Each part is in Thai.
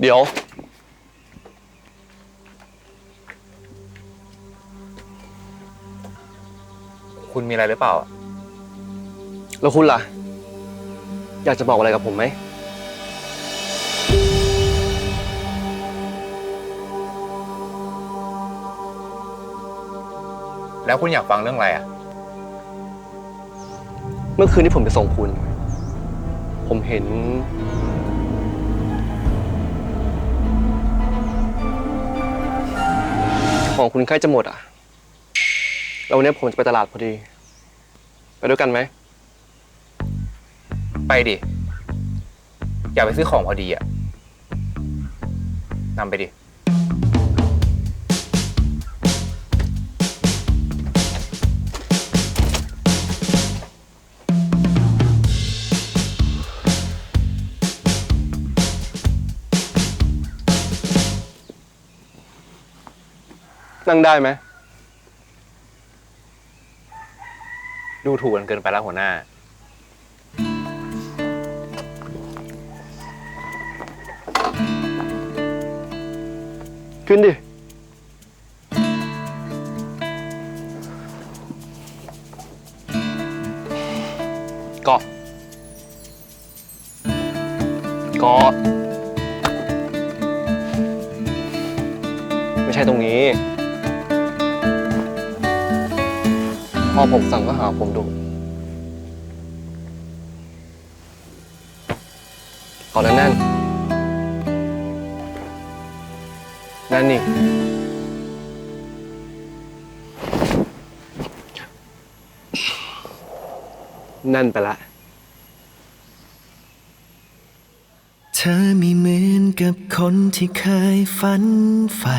เดี๋ยว คุณมีอะไรหรือเปล่า แล้วคุณล่ะ อยากจะบอกอะไรกับผมไหม แล้วคุณอยากฟังเรื่องอะไรอะ เมื่อคืนที่ผมไปส่งคุณ ผมเห็น ของคุณใกล้จะหมดอะแล้ววันนี้ผมจะไปตลาดพอดี ไปด้วยกันไหม ไปดิ อยากไปซื้อของพอดีอะนำไปดิ นั่งได้ไหม ดูถูกกันเกินไปแล้วหัวหน้า ขึ้นดิ เกาะ เกาะ ไม่ใช่ตรงนี้ อผมสั่งก็หาผมดูเกาะแน่น แน่นนี่แน่นไปละ เธอไม่เหมือนกับคนที่เคยฝันใฝ่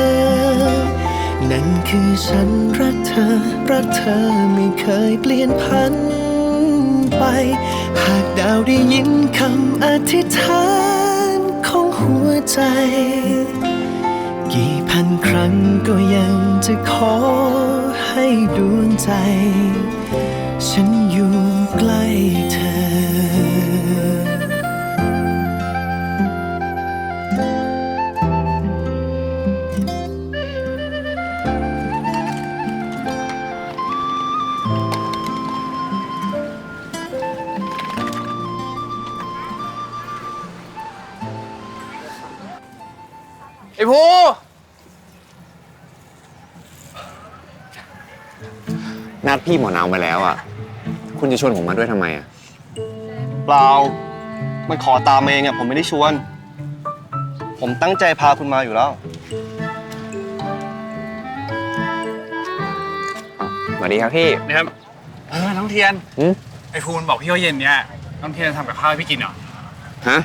นั่นคือฉันรักเธอ รักเธอไม่เคยเปลี่ยนพันไป หากดาวได้ยินคำอธิษฐานของหัวใจ กี่พันครั้งก็ยังจะขอให้ดวงใจ ฉัน อ้ภูนัดพี่หมอนาวมาแล้วอะ คุณจะชวนผมมาด้วยทำไมอะ เปล่า มันขอตามเองอะผมไม่ได้ชวน ผมตั้งใจพาคุณมาอยู่แล้วสวัสดีครับพี่ นะครับเออน้องเทียน หืม ไอ้ภูนบอกพี่ว่าเย็นเนี้ยน้องเทียนทำกับข้าวให้พี่กินเหรอ ฮะ